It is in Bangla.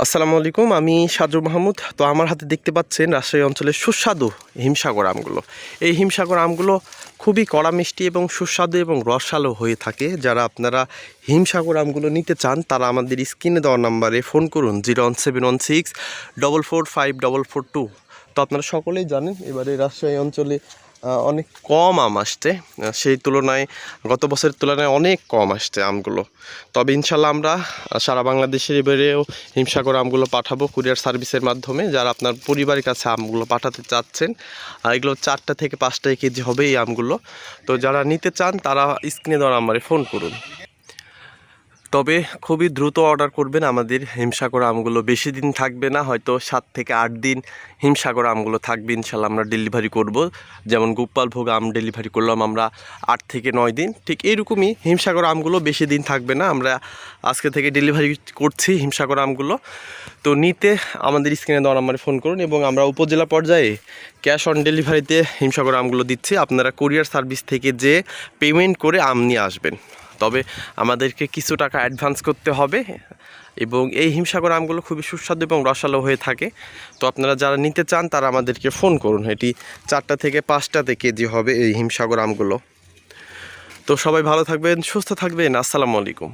আসসালামু আলাইকুম, আমি সাজু মাহমুদ। তো আমার হাতে দেখতে পাচ্ছেন রাজশাহী অঞ্চলের সুস্বাদু হিমসাগর আমগুলো। এই হিমসাগর আমগুলো খুবই কড়া মিষ্টি এবং সুস্বাদু এবং রসালো হয়ে থাকে। যারা আপনারা হিমসাগর আমগুলো নিতে চান, তারা আমাদের স্ক্রিনে দেওয়া নাম্বারে ফোন করুন, zero one seven one six, double four five, double four two. তো আপনারা সকলেই জানেন, এবারে রাজশাহী অঞ্চলে অনেক কম আম আসতে সেই তুলনায় গত বছরের তুলনায় অনেক কম আসতে আমগুলো। তবে ইনশাল্লাহ আমরা সারা বাংলাদেশের এবারেও হিমসাগর আমগুলো পাঠাবো কুরিয়ার সার্ভিসের মাধ্যমে। যারা আপনার পরিবারের কাছে আমগুলো পাঠাতে চাচ্ছেন এগুলো চারটা থেকে পাঁচটা কেজি হবে এই আমগুলো। তো যারা নিতে চান, তারা স্ক্রিনে দেওয়ার আমারে ফোন করুন। তবে খুবই দ্রুত অর্ডার করবেন আমাদের হিমসাগর আমগুলো। বেশি দিন থাকবে না, হয়তো সাত থেকে আট দিন হিমসাগর আমগুলো থাকবে, ইনশাল্লাহ আমরা ডেলিভারি করব। যেমন গোপাল ভোগ আম ডেলিভারি করলাম আমরা আট থেকে নয় দিন। ঠিক এইরকমই হিমসাগর আমগুলো বেশি দিন থাকবে না, আমরা আজকে থেকে ডেলিভারি করছি হিমসাগর আমগুলো। তো নিতে আমাদের স্ক্রিনে দেওয়া নাম্বারে ফোন করুন এবং আমরা উপজেলা পর্যায়ে ক্যাশ অন ডেলিভারিতে হিমসাগর আমগুলো দিচ্ছি। আপনারা কুরিয়ার সার্ভিস থেকে যে পেমেন্ট করে আম নিয়ে আসবেন। তবে আমাদেরকে কিছু টাকা অ্যাডভান্স করতে হবে এবং এই হিমসাগর আমগুলো খুবই সুস্বাদু এবং রসালো হয়ে থাকে। তো আপনারা যারা নিতে চান, তারা আমাদেরকে ফোন করুন। এটি চারটা থেকে পাঁচটাতে কেজি হবে এই হিমসাগর আমগুলো। তো সবাই ভালো থাকবেন, সুস্থ থাকবেন। আসসালামু আলাইকুম।